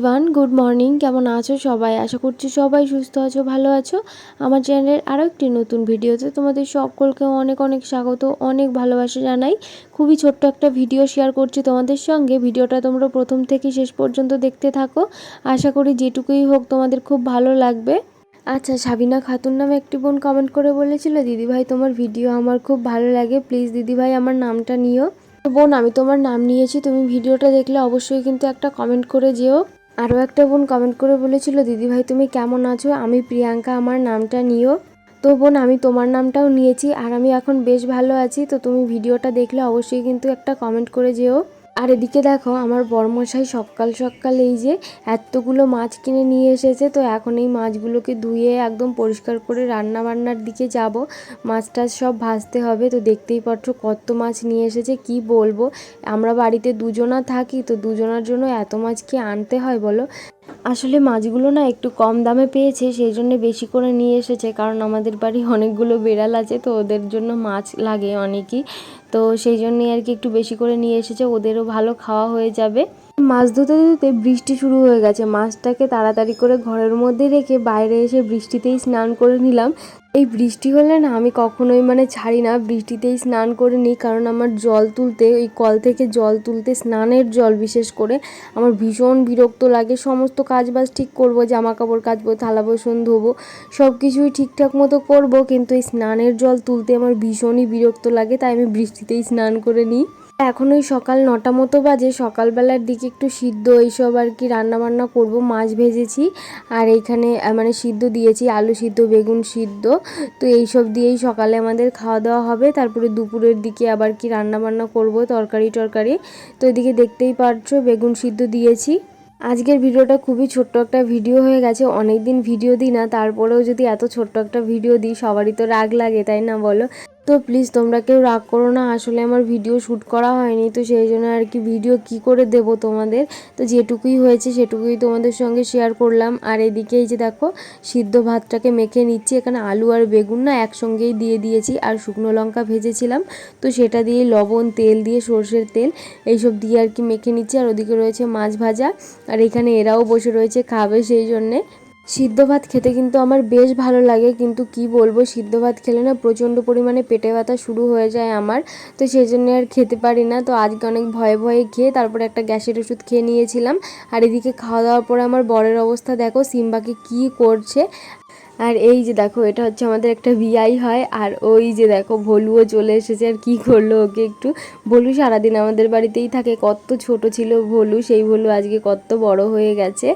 Everyone good morning কেমন আছো সবাই? আশা করছি সবাই সুস্থ আছো, ভালো আছো। আমার চ্যানেলের আরও একটি নতুন ভিডিওতে তোমাদের সকলকে অনেক অনেক স্বাগত, অনেক ভালোবাসা জানাই। খুবই ছোট্ট একটা ভিডিও শেয়ার করছি তোমাদের সঙ্গে। ভিডিওটা তোমরা প্রথম থেকে শেষ পর্যন্ত দেখতে থাকো। আশা করি যেটুকুই হোক তোমাদের খুব ভালো লাগবে। আচ্ছা সাবিনা খাতুন নামে একটি বোন কমেন্ট করে বলেছিল, দিদিভাই, তোমার ভিডিও আমার খুব ভালো লাগে। প্লিজ দিদিভাই, আমার নামটা নিও। বোন, আমি তোমার নাম নিয়েছি। তুমি ভিডিওটা দেখলে অবশ্যই কিন্তু একটা কমেন্ট করে যেও। আরও একটা বোন কমেন্ট করে বলেছিল দিদিভাই তুমি কেমন আছো? আমি প্রিয়াঙ্কা, আমার নামটা নিও। তো বোন, আমি তোমার নামটাও নিয়েছি, আর আমি এখন বেশ ভালো আছি। তো তুমি ভিডিওটা দেখলে অবশ্যই কিন্তু একটা কমেন্ট করে যেও। আর এদিকে দেখো, আমার বরমশাই সকাল সকাল এই যে এতগুলো মাছ কিনে নিয়ে এসেছে, তো এখন এই মাছগুলোকে ধুয়ে একদম পরিষ্কার করে রান্না বান্নার দিকে যাব। মাছ টাছ সব ভাজতে হবে, তো দেখতেই পাচ্ছ কত মাছ নিয়ে এসেছে, কি বলব? আমরা বাড়িতে দুজনা থাকি, তো দুজনার জন্য এত মাছ কি আনতে হয় বলো? আসলে মাছগুলো না একটু কম দামে পেয়েছে, সেই জন্য বেশি করে নিয়ে এসেছে। কারণ আমাদের বাড়ি অনেকগুলো বেড়াল আছে, তো ওদের জন্য মাছ লাগে অনেকই। তো সেই জন্যই আর কি একটু বেশি করে নিয়ে এসেছে, ওদেরও ভালো খাওয়া হয়ে যাবে। মাছ ধুতে ধুতে বৃষ্টি শুরু হয়ে গেছে। মাছটাকে তাড়াতাড়ি করে ঘরের মধ্যে রেখে বাইরে এসে বৃষ্টিতেই স্নান করে নিলাম। এই বৃষ্টি হলে না আমি কখনোই মানে ছাড়ি না। বৃষ্টিতেই স্নান করে নিই, কারণ আমার জল তুলতে ওই কল থেকে জল তুলতে স্নানের জল বিশেষ করে আমার ভীষণ বিরক্ত লাগে। সমস্ত কাজ বাজ ঠিক করব জামা কাপড় কাচবো, থালা বাসন ধোবো সব কিছুই ঠিকঠাক মতো করব, কিন্তু এই স্নানের জল তুলতে আমার ভীষণই বিরক্ত লাগে, তাই আমি বৃষ্টিতেই স্নান করে নিই। এখন ওই সকাল নটা মতো বাজে, সকালবেলার দিকে একটু সিদ্ধ এইসব আর কি রান্না বান্না করব, মাছ ভেজেছি আর এইখানে মানে সিদ্ধ দিয়েছি, আলু সিদ্ধ, বেগুন সিদ্ধ। তো এইসব দিয়েই সকালে আমাদের খাওয়া দাওয়া হবে, তারপরে দুপুরের দিকে আবার কি রান্না বান্না করব, তরকারি টরকারি। তো এদিকে দেখতেই পারছ, বেগুন সিদ্ধ দিয়েছি। আজকের ভিডিওটা খুবই ছোট্ট একটা ভিডিও হয়ে গেছে অনেক দিন ভিডিও দিই না, তারপরেও যদি এত ছোট্ট একটা ভিডিও দিই, সবারই তো রাগ লাগে, তাই না বলো? তো প্লিজ তোমরা কেউ রাগ করো না, আসলে আমার ভিডিও শ্যুট করা হয়নি, তো সেই জন্য আর কি ভিডিও কি করে দেব তোমাদের? তো যেটুকুই হয়েছে সেটুকুই তোমাদের সঙ্গে শেয়ার করলাম। আর এদিকে এই যে দেখো, সিদ্ধ ভাতটাকে মেখে নিচ্ছি, এখানে আলু আর বেগুন না একসঙ্গেই দিয়ে দিয়েছি, আর শুকনো লঙ্কা ভেজেছিলাম। তো সেটা দিয়ে লবণ, তেল দিয়ে সর্ষের তেল, এইসব দিয়ে আর কি মেখে নিচ্ছি। আর ওদিকে রয়েছে মাছ ভাজা, আর এখানে এরাও বসে রয়েছে খাবে সেই জন্যে। সিদ্ধ ভাত খেতে কিন্তু আমার বেশ ভালো লাগে, কিন্তু কি বলব, সিদ্ধ ভাত খেলে না প্রচণ্ড পরিমাণে পেটে ব্যথা শুরু হয়ে যায় আমার, তো সেই জন্য আর খেতে পারি না। তো আজকে অনেক ভয়ে ভয়ে খেয়ে তারপরে একটা গ্যাসের ওষুধ খেয়ে নিয়েছিলাম। আর এদিকে খাওয়া দাওয়ার পরে আমার বরের অবস্থা দেখো, সিম্বাকে কি করছে। আর এই যে দেখো, এটা হচ্ছে আমাদের একটা বিয়াই হয়, আর ওই যে দেখো, ভলুও চলে এসেছে, আর কি করল ওকে একটু? ভলু সারাদিন আমাদের বাড়িতেই থাকে, কত ছোট ছিল ভলু, সেই ভলু আজকে কত বড় হয়ে গেছে।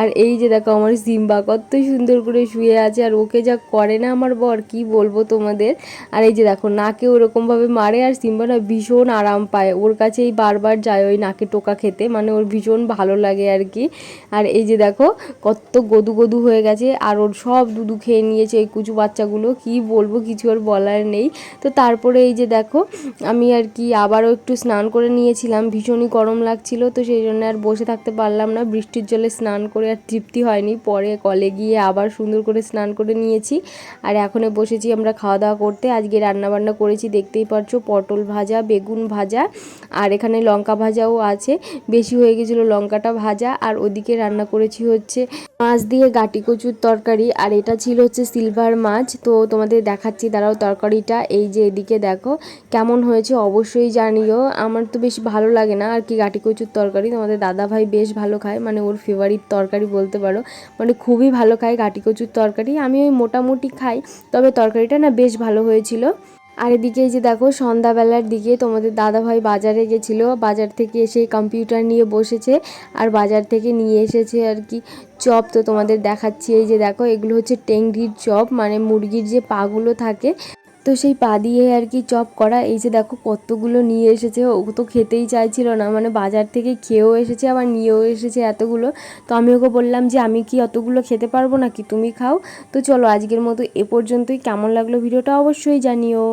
আর এই যে দেখো, আমার সিম্বা কত সুন্দর করে শুয়ে আছে, আর ওকে যা করে না আমার বর, কি বলব তোমাদের? আর এই যে দেখো, নাকে ওরকমভাবে মারে, আর সিম্বা না ভীষণ আরাম পায়, ওর কাছেই বারবার যায় ওই নাকে টোকা খেতে মানে ওর ভীষণ ভালো লাগে আর কি। আর এই যে দেখো, কত গদু গদু হয়ে গেছে, আর ওর সব দুধ শুধু খেয়ে নিয়েছে এই কুচু বাচ্চাগুলো, কি বলব কিছু আর বলার নেই। তো তারপরে এই যে দেখো, আমি আর কি আবারও একটু স্নান করে নিয়েছিলাম, ভীষণই গরম লাগছিল, তো সেই জন্য আর বসে থাকতে পারলাম না। বৃষ্টির জলে স্নান করে আর তৃপ্তি হয়নি, পরে কলে গিয়ে আবার সুন্দর করে স্নান করে নিয়েছি। আর এখনে বসেছি আমরা খাওয়া দাওয়া করতে, আজকে রান্নাবান্না করেছি, দেখতেই পারছ, পটল ভাজা, বেগুন ভাজা, আর এখানে লঙ্কা ভাজাও আছে। বেশি হয়ে গেছিল লঙ্কাটা ভাজা, আর ওদিকে রান্না করেছি হচ্ছে মাছ দিয়ে গাটি কচুর তরকারি, আর এটা ছিল হচ্ছে সিলভার মাছ। তো তোমাদের দেখাচ্ছি, দাঁড়াও তরকারিটা। এই যে এদিকে দেখো, কেমন হয়েছে অবশ্যই জানিও। আমার তো বেশ ভালো লাগে না আর কি গাটি কচুর তরকারি। তোমাদের দাদা ভাই বেশ ভালো খায় মানে ওর ফেভারিট তরকারি বলতে পারো। মানে খুবই ভালো খায় গাটি কচুর তরকারি। আমি ওই মোটামুটি খাই, তবে তরকারিটা না বেশ ভালো হয়েছিল। আর এদিকে যে দেখো, সন্ধ্যাবেলার দিকে তোমাদের দাদাভাই বাজারে গেছিল। বাজার থেকে এসে কম্পিউটার নিয়ে বসেছে আর বাজার থেকে নিয়ে এসেছে আর কি চপ। তো তোমাদের দেখাচ্ছি এই যে দেখো, এগুলো হচ্ছে টেংরির চপ মানে মুরগির যে পাগুলো থাকে তো সেই পা দিয়ে আর কি চপ করা, এই যে দেখো কতগুলো নিয়ে এসেছে, ও তো খেতেই চাইছিল না মানে বাজার থেকে খেয়েও এসেছে, আবার নিয়েও এসেছে এতগুলো। তো আমি ওকে বললাম যে, আমি কি অতগুলো খেতে পারব নাকি? তুমি খাও। তো চলো আজকের মতো এ পর্যন্তই। কেমন লাগল ভিডিওটা অবশ্যই জানিও।